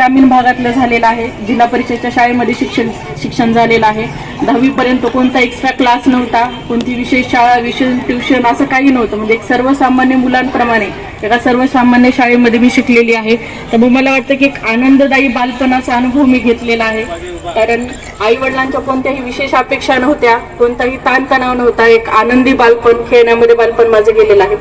ग्रामीण भागातलं झालेलं आहे. जिल्हा परिषदच्या शाळेमध्ये शिक्षण शिक्षण झालेलं आहे. दहावीपर्यंत कोणता एक्स्ट्रा क्लास नव्हता. कोणती विशेष शाळा विशेष ट्युशन असं काही नव्हतं. म्हणजे एक सर्वसामान्य मुलांप्रमाणे एका सर्वसामान्य शाळेमध्ये मी शिकलेली आहे. त्यामुळे मला वाटतं की एक आनंददायी बालपणाचा अनुभव मी घेतलेला आहे. कारण आई वडिलांच्या कोणत्याही विशेष अपेक्षा नव्हत्या कोणताही ताणतणाव नव्हता. एक आनंदी बालपण खेळण्यामध्ये बालपण माझं गेलेलं आहे.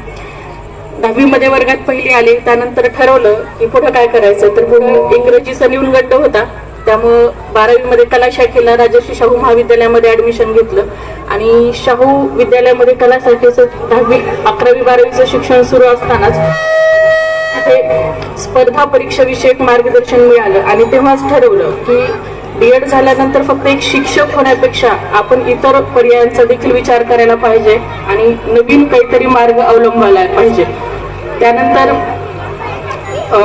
दहावीमध्ये वर्गात पहिली आले त्यानंतर ठरवलं की पुढं काय करायचं तर पुढं इंग्रजीचा गड्ड होता. त्यामुळं बारावीमध्ये कला शाखेला राजर्षी शाहू महाविद्यालयामध्ये ऍडमिशन घेतलं. आणि शाहू विद्यालयामध्ये कला शाखेचं दहावी अकरावी बारावीचं शिक्षण सुरू असतानाच स्पर्धा परीक्षा विषयक मार्गदर्शन मिळालं. आणि तेव्हाच ठरवलं की बीएड झाल्यानंतर फक्त एक शिक्षक होण्यापेक्षा आपण इतर पर्यायांचा देखील विचार करायला पाहिजे आणि नवीन काहीतरी मार्ग अवलंबायला पाहिजे. त्यानंतर अ,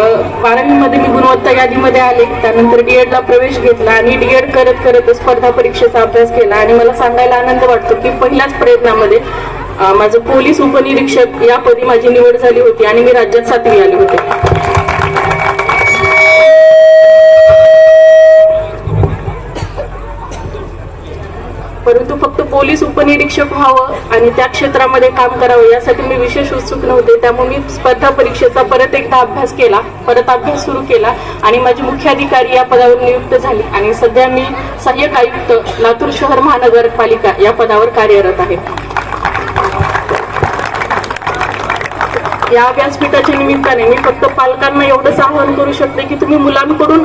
बारावीमध्ये मी गुणवत्ता यादीमध्ये आले. त्यानंतर डी एडला प्रवेश घेतला आणि डी एड करत करत स्पर्धा परीक्षेचा अभ्यास केला आणि मला सांगायला आनंद वाटतो की पहिल्याच प्रयत्नामध्ये माझं पोलीस उपनिरीक्षक या पदी माझी निवड झाली होती आणि मी राज्यात सातवी आले होते. परंतु फक्त पोलीस उपनिरीक्षक व्हावं आणि त्या क्षेत्रामध्ये काम करावं यासाठी मी विशेष उत्सुक नव्हते. त्यामुळे मी स्पर्धा परीक्षेचा परत एकदा अभ्यास केला. परत अभ्यास सुरू केला आणि माझी मुख्याधिकारी या पदावर नियुक्त झाली आणि सध्या मी सहाय्यक आयुक्त लातूर शहर महानगरपालिका या पदावर कार्यरत आहे. या व्यासपीठाच्या निमित्ताने मी फक्त पालकांना एवढंच आवाहन करू शकते की तुम्ही मुलांकडून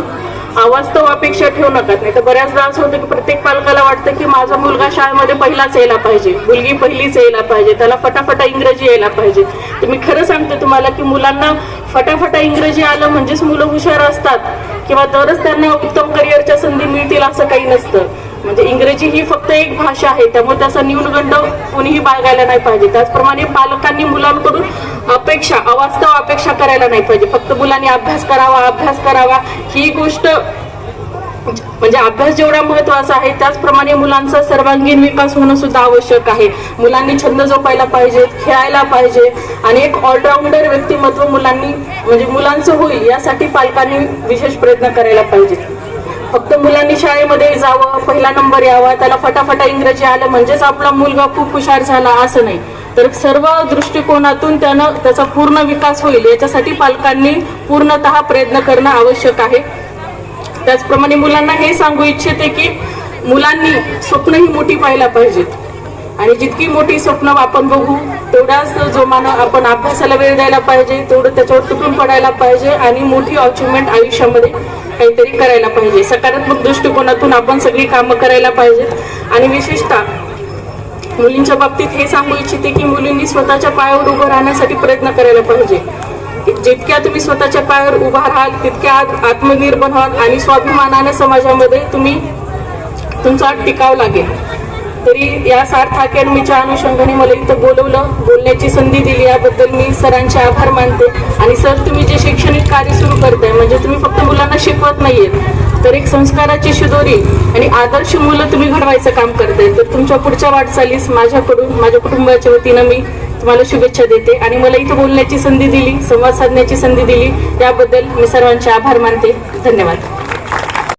अवास्तव अपेक्षा ठेवू नका नाही तर बऱ्याचदा असं होतं की प्रत्येक पालकाला वाटतं की माझा मुलगा शाळेमध्ये पहिलाच यायला पाहिजे मुलगी पहिलीच यायला पाहिजे त्याला फटाफटा इंग्रजी यायला पाहिजे. तर मी खरं सांगते तुम्हाला की मुलांना फटाफटा इंग्रजी आलं म्हणजेच मुलं हुशार असतात किंवा तरच त्यांना एक भाषा आहे त्यामुळे त्याचा न्यूनगंड कोणीही बाळगायला नाही पाहिजे. त्याचप्रमाणे पालकांनी मुलांकडून अपेक्षा अवास्तव अपेक्षा करायला नाही पाहिजे. फक्त मुलांनी अभ्यास करावा अभ्यास करावा ही गोष्ट म्हणजे अभ्यास जेवढा महत्त्वाचा आहे त्याचप्रमाणे मुलांचा सर्वांगीण विकास होणं सुद्धा आवश्यक आहे. मुलांनी छंद जोपायला पाहिजे खेळायला पाहिजे आणि एक ऑलराऊंडर व्यक्तिमत्व मुलांनी म्हणजे मुलांचं होईल यासाठी पालकांनी विशेष प्रयत्न करायला पाहिजे फक्त मुलांनी शाळेमध्ये जावं पहिला नंबर यावा त्याला फटाफटा इंग्रजी आलं म्हणजेच आपला मुलगा खूप हुशार झाला असं नाही. तर सर्व दृष्टिकोनातून त्यानं त्याचा पूर्ण विकास होईल याच्यासाठी पालकांनी पूर्णतः प्रयत्न करणं आवश्यक आहे. त्याचप्रमाणे मुलांना हे सांगू इच्छिते की मुलांनी स्वप्न ही मोठी पाहायला पाहिजेत. आणि जितकी मोठी स्वप्न आपण बघू तेवढ्याच जोमानं आपण अभ्यासाला वेळ द्यायला पाहिजे तेवढं त्याच्यावर तुटून पडायला पाहिजे आणि मोठी अचिव्हमेंट आयुष्यामध्ये काहीतरी करायला पाहिजे. सकारात्मक दृष्टिकोनातून आपण सगळी कामं करायला पाहिजे. आणि विशेषतः मुलींच्या बाबतीत हे सांगू इच्छिते की मुलींनी स्वतःच्या पायावर उभं राहण्यासाठी प्रयत्न करायला पाहिजे. जितक्या तुम्ही स्वतःच्या पायावर उभा राहाल तितक्या आत- आत्मनिर्भर व्हाल आणि स्वाभिमानाने समाजामध्ये तुम्ही तुमचा टिकाव लागेल. तरी या सार्थ अकॅडमीच्या अनुषंगाने मला इथं बोलवलं. बोलण्याची संधी दिली. याबद्दल मी सरांचे आभार मानते. आणि सर तुम्ही जे शैक्षणिक कार्य सुरू करताय म्हणजे तुम्ही फक्त मुलांना शिकवत नाहीयेत तर एक संस्काराची शिदोरी आणि आदर्श मुलं तुम्ही घडवायचं काम करताय. तर तुमच्या पुढच्या वाटचालीस माझ्याकडून माझ्या कुटुंबाच्या वतीनं मी तुम्हाला शुभेच्छा देते. आणि मला इथं बोलण्याची संधी दिली संवाद साधण्याची संधी दिली. याबद्दल मी सर्वांचे आभार मानते. धन्यवाद.